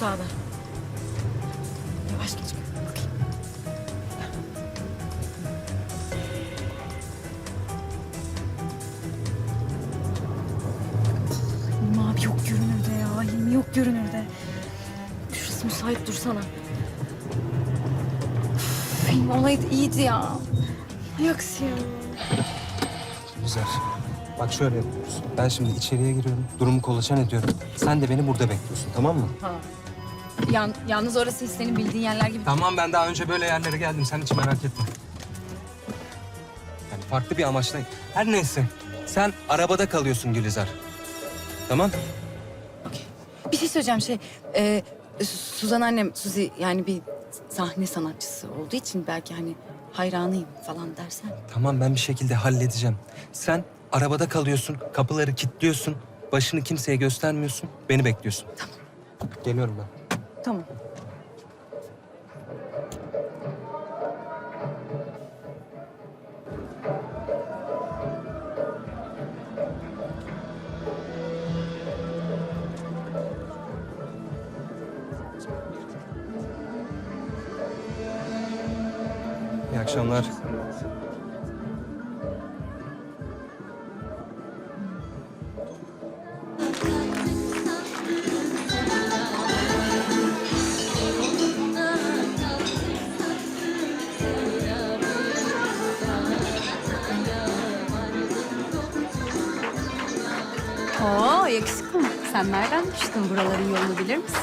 sağda. Yavaş geç. Bakayım. Hilmi abi yok görünürde ya. Hilmi yok görünürde. Şurası müsait dursana. Üf, Hilmi olaydı iyiydi ya. Aksi ya. Güzel. Bak şöyle yapıyoruz. Ben şimdi içeriye giriyorum. Durumu kolaçan ediyorum. Sen de beni burada bekliyorsun tamam mı? Ha. Yan, yalnız orası hiç senin bildiğin yerler gibi. Tamam ben daha önce böyle yerlere geldim. Sen hiç merak etme. Yani farklı bir amaçla. Her neyse. Sen arabada kalıyorsun Gülizar. Tamam? Bir şey söyleyeceğim şey. E, Suzan annem, Suzi yani bir sahne sanatçısı olduğu için belki hani hayranıyım falan dersen. Tamam ben bir şekilde halledeceğim. Sen arabada kalıyorsun. Kapıları kilitliyorsun. Başını kimseye göstermiyorsun. Beni bekliyorsun. Tamam. Geliyorum ben. Tamam. İyi akşamlar. Düştün buraların yolunu bilir misin?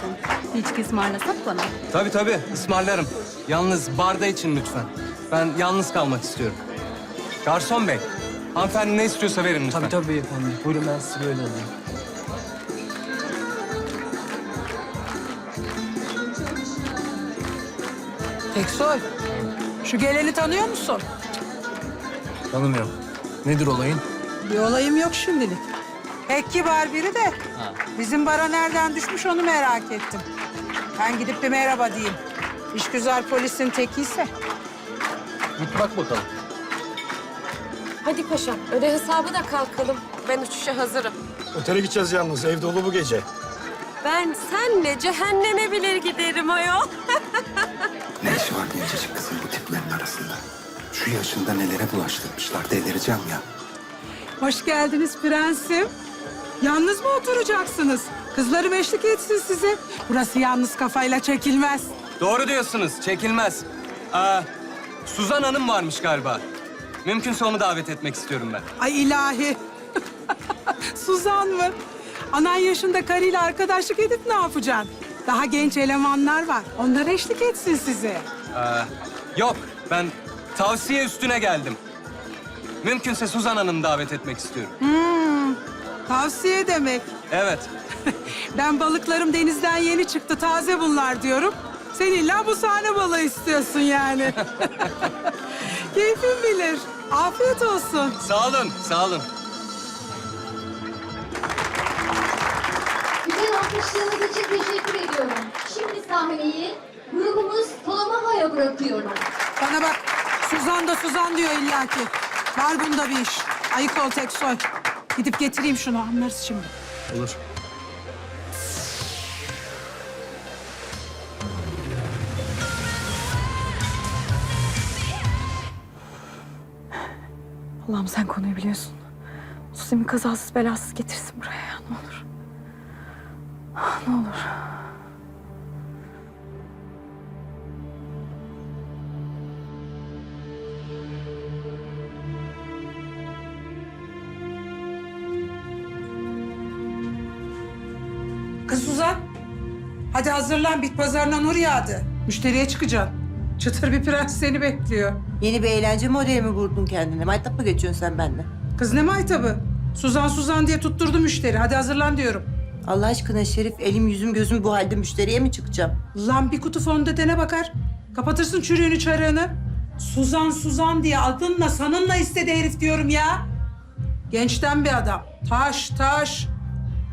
Hiç ısmarlasak bana. Tabii tabii ısmarlarım. Yalnız barda için lütfen. Ben yalnız kalmak istiyorum. Garson bey, hanımefendi ne istiyorsa verin lütfen. Tabii tabii efendim. Buyurun ben sizi böyle alayım. Teksoy, şu geleni tanıyor musun? Tanımıyorum. Nedir olayın? Bir olayım yok şimdilik. Pek kibar biri de bizim bara nereden düşmüş onu merak ettim. Ben gidip bir merhaba diyeyim. İşgüzar polisin tekiyse. Git bak bakalım. Hadi paşam, öde hesabı da kalkalım. Ben uçuşa hazırım. Otele gideceğiz yalnız. Ev dolu bu gece. Ben senle cehenneme bile giderim ayol. Ne iş var gencecik kızın bu tiplerin arasında? Şu yaşında nelere bulaştırmışlar delireceğim ya. Hoş geldiniz prensim. Yalnız mı oturacaksınız? Kızlarım eşlik etsin size. Burası yalnız kafayla çekilmez. Doğru diyorsunuz, çekilmez. Aa, Suzan Hanım varmış galiba. Mümkünse onu davet etmek istiyorum ben. Ay ilahi. Suzan mı? Anan yaşında karıyla arkadaşlık edip ne yapacaksın? Daha genç elemanlar var. Onlar eşlik etsin size. Aa, yok, ben tavsiye üstüne geldim. Mümkünse Suzan Hanım'ı davet etmek istiyorum. Tavsiye demek. Evet, Ben balıklarım denizden yeni çıktı, taze bunlar diyorum. Sen illa bu sahne balığı istiyorsun yani. Keyfin bilir. Afiyet olsun. sağ olun, sağ olun. Güzel alkışlarınız için teşekkür ediyorum. Şimdi sahneyi grubumuz Tolamaho'ya bırakıyorum. Bana bak, Suzan da Suzan diyor illaki. Var bunda bir iş. Ayık ol Teksoy. Gidip getireyim şunu, anlarız şimdi. Olur. Allah'ım sen konuyu biliyorsun. Suzi'mi kazasız belasız getirsin buraya hadi hazırlan. Bit pazarına nur yağdı. Müşteriye çıkacaksın. Çıtır bir prens seni bekliyor. Yeni bir eğlence modeli mi vurdun kendine? Maytap mı geçiyorsun sen benimle? Kız ne maytabı? Suzan Suzan diye tutturdu müşteri. Hadi hazırlan diyorum. Allah aşkına Şerif elim yüzüm gözüm bu halde müşteriye mi çıkacağım? Lan bir kutu fondötene bakar. Kapatırsın çürüğünü çarığını. Suzan Suzan diye adınla sanınla istedi herif diyorum ya. Gençten bir adam. Taş taş.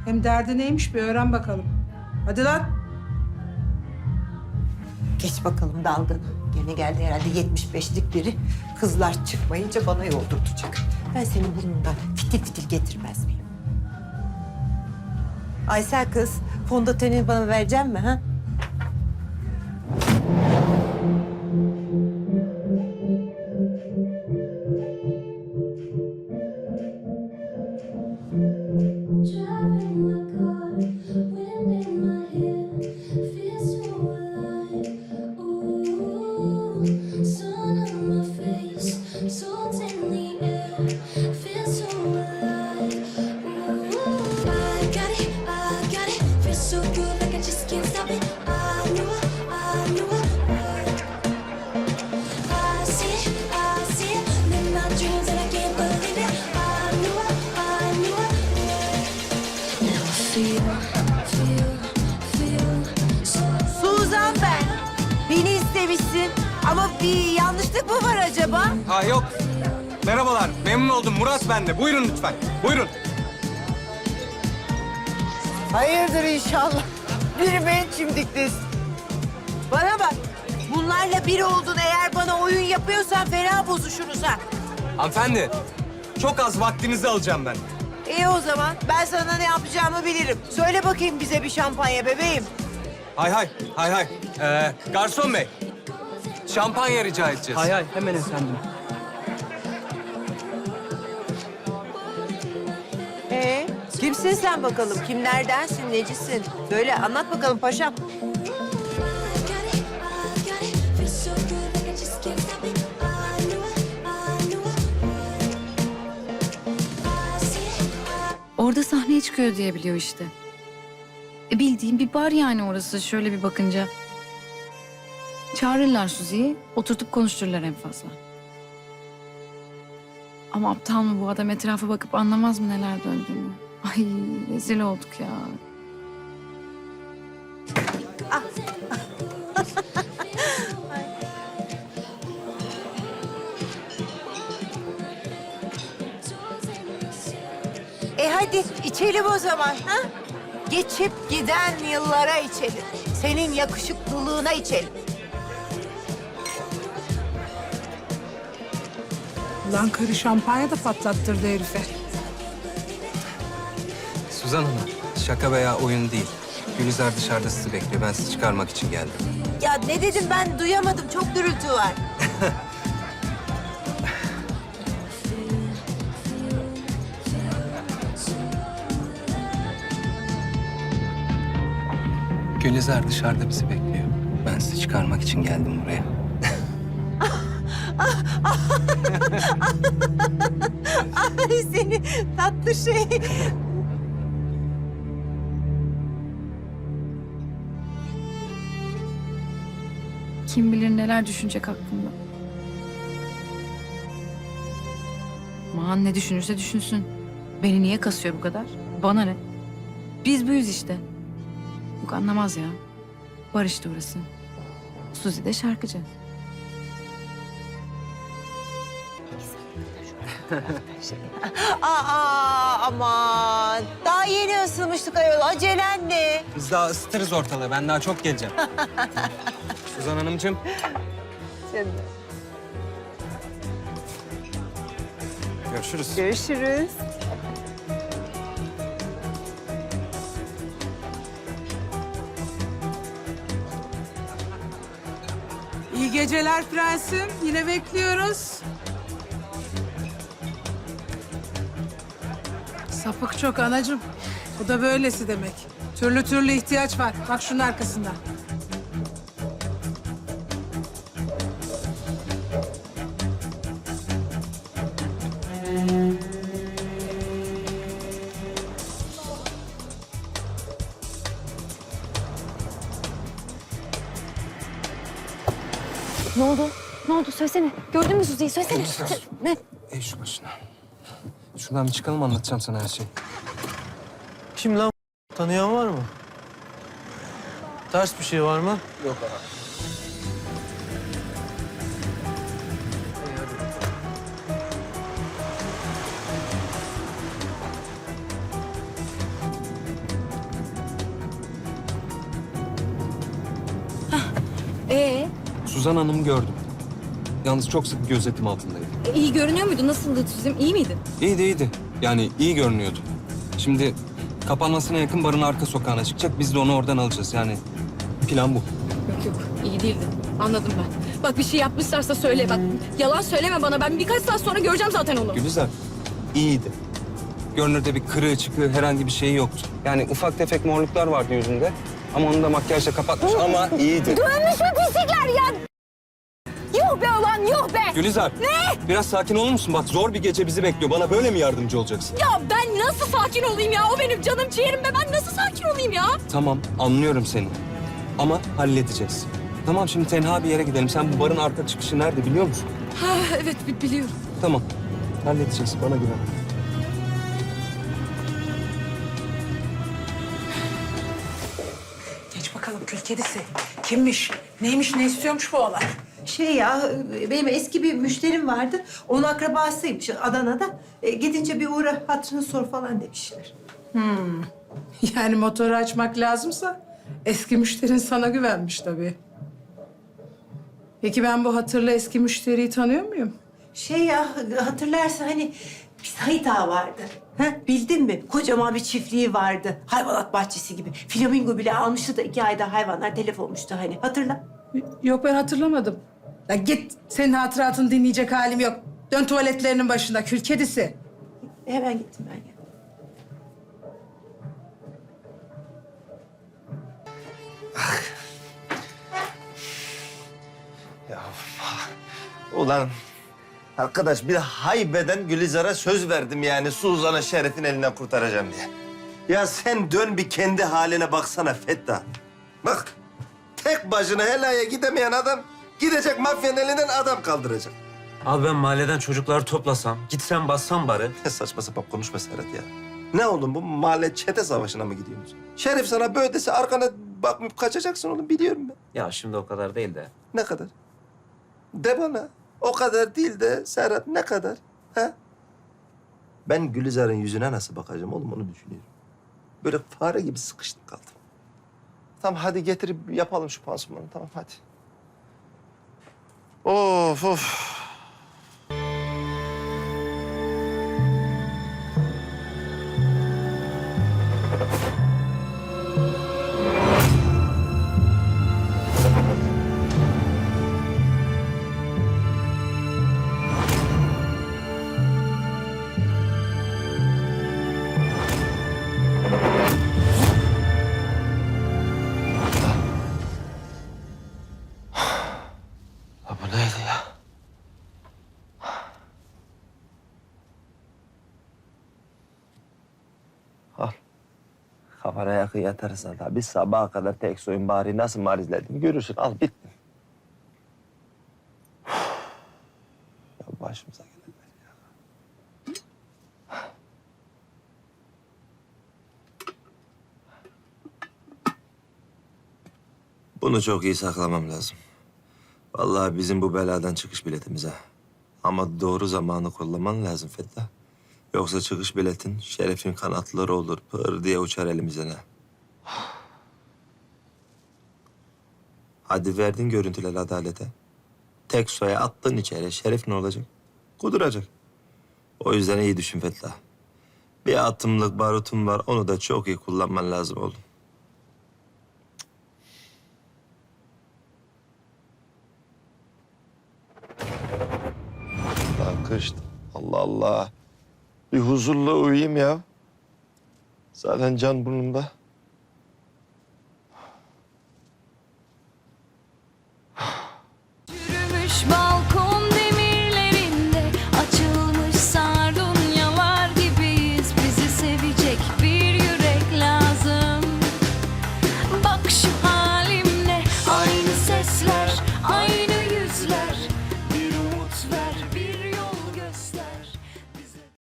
Hem derdi neymiş bir öğren bakalım. Hadi lan. Geç bakalım dalgını. Gene geldi herhalde 75'lik biri. Kızlar çıkmayınca bana yoldurtacak. Ben senin burnundan fitil fitil getirmez miyim? Aysel kız, fondöteni bana verecek mi ha? Suzan ben. Beni istemişsin bir yanlışlık mı var acaba? Ha yok. Merhabalar. Memnun oldum. Murat ben de. Buyurun lütfen. Buyurun. Hayırdır inşallah. Biri ben çimdikliz. Bana bak. Bunlarla bir oldun eğer bana oyun yapıyorsan fena bozuşuruz ha. Hanımefendi. Çok az vaktinizi alacağım ben. İyi o zaman. Ben sana ne yapacağımı bilirim. Söyle bakayım bize bir şampanya bebeğim. Hay hay. Hay hay. Ee, garson bey. Şampanya rica edeceğiz. Hay hay hemen efendim. Ee, kimsin sen bakalım? Kimlerdensin, necisin? Söyle anlat bakalım paşam. Orada sahneye çıkıyor diye biliyor işte. E bildiğim bir bar yani orası şöyle bir bakınca. Çağırırlar Suzi'yi, oturtup konuştururlar en fazla. Ama aptal mı bu adam etrafa bakıp anlamaz mı neler döndüğünü? Ay rezil olduk ya. E hadi içelim o zaman. Ha? Geçip giden yıllara içelim. Senin yakışıklılığına içelim. Lan karı şampanya da patlattırdı herife. Suzan Hanım. Şaka veya oyun değil. Gülizar dışarıda sizi bekliyor. Ben sizi çıkarmak için geldim. Ya ne dedim ben duyamadım. Çok gürültü var. Gülizar dışarıda bizi bekliyor. Ben sizi çıkarmak için geldim buraya. Ay seni tatlı şey. Kim bilir neler düşünecek hakkında. Aman ne düşünürse düşünsün. Beni niye kasıyor bu kadar? Bana ne? Biz buyuz işte. Yok anlamaz ya. Barış da orası. Suzi de şarkıcı. Aa aman. Daha yeni ısınmıştık ayol. Acelen ne? Biz daha ısıtırız ortalığı. Ben daha çok geleceğim. Suzan Hanımcığım. Görüşürüz. Görüşürüz. İyi geceler prensim. Yine bekliyoruz. Sapık çok anacığım. Bu da böylesi demek. Türlü türlü ihtiyaç var. Bak şunun arkasında. Ne oldu? Ne oldu? Söylesene. Gördün mü Suzi'yi? Söylesene. Ne? Şuradan bir çıkalım anlatacağım sana her şeyi. Kim lan? Tanıyan var mı? Ters bir şey var mı? Yok Ee, Suzan Hanım'ı gördüm. Yalnız çok sık gözetim altındaydı. iyi görünüyor muydu? Nasıldı Suzi'm? İyi miydi? İyiydi iyiydi. Yani iyi görünüyordu. Şimdi kapanmasına yakın barın arka sokağına çıkacak. Biz de onu oradan alacağız. Yani plan bu. Yok yok iyi değildi. Anladım ben. Bak bir şey yapmışlarsa söyle bak. Yalan söyleme bana. Ben birkaç saat sonra göreceğim zaten onu. Gülizar iyiydi. Görünürde bir kırığı çıkığı herhangi bir şey yoktu. Yani ufak tefek morluklar vardı yüzünde. Ama onu da makyajla kapatmış ama iyiydi. Dönmüş mü pislikler ya? Yuh be ulan yuh be! Gülizar. Ne? Biraz sakin olur musun? Bak zor bir gece bizi bekliyor. Bana böyle mi yardımcı olacaksın? Ya ben nasıl sakin olayım ya? O benim canım ciğerim be. Ben nasıl sakin olayım ya? Tamam anlıyorum seni. Ama halledeceğiz. Tamam şimdi tenha bir yere gidelim. Sen bu barın arka çıkışı nerede biliyor musun? Ha evet bi- biliyorum. Tamam. Halledeceğiz. Bana güven. Geç bakalım kül kedisi. Kimmiş? Neymiş? Ne istiyormuş bu olay? Şey ya benim eski bir müşterim vardı. Onun akrabasıymış Adana'da. E, gidince bir uğra hatırını sor falan demişler. Yani motoru açmak lazımsa eski müşterin sana güvenmiş tabii. Peki ben bu hatırlı eski müşteriyi tanıyor muyum? Şey ya hatırlarsın hani bir Sait Ağa vardı. Ha, bildin mi? Kocaman bir çiftliği vardı. Hayvanat bahçesi gibi. Flamingo bile almıştı da iki ayda hayvanlar telef olmuştu hani. Hatırla. Yok ben hatırlamadım. Ya git senin hatıratını dinleyecek halim yok. Dön tuvaletlerinin başında kül kedisi. Hemen gittim ben ya. Ya ulan arkadaş bir haybeden Gülizar'a söz verdim yani Suzan'ı Şeref'in elinden kurtaracağım diye. Ya sen dön bir kendi haline baksana Fettah. Bak tek başına helaya gidemeyen adam gidecek mafyanın elinden adam kaldıracak. Abi ben mahalleden çocukları toplasam, gitsem bassam bari. Ne saçma sapan konuşma Serhat ya. Ne oğlum bu mahalle çete savaşına mı gidiyorsunuz? Şerif sana böyle dese arkana bakmayıp kaçacaksın oğlum biliyorum ben. Ya şimdi o kadar değil de. Ne kadar? De bana. O kadar değil de Serhat ne kadar? Ha? Ben Gülizar'ın yüzüne nasıl bakacağım oğlum onu düşünüyorum. Böyle fare gibi sıkıştım kaldım. Tamam hadi getirip yapalım şu pansumanı tamam hadi. Of of. Kafana yakın yatarsan tabii sabaha kadar tek soyun bari nasıl marizlediğini görürsün. Al bitti. ya başımıza gelenler ya. Bunu çok iyi saklamam lazım. Vallahi bizim bu beladan çıkış biletimize. Ama doğru zamanı kullanman lazım Fettah. Yoksa çıkış biletin şerefin kanatları olur. Pır diye uçar elimizden ha. Hadi verdin görüntüleri adalete. Tek soya attın içeri. Şeref ne olacak? Kuduracak. O yüzden iyi düşün Fettah. Bir atımlık barutum var. Onu da çok iyi kullanman lazım oğlum. Lan kışt. Allah Allah. Bir huzurla uyuyayım ya. Zaten can burnumda.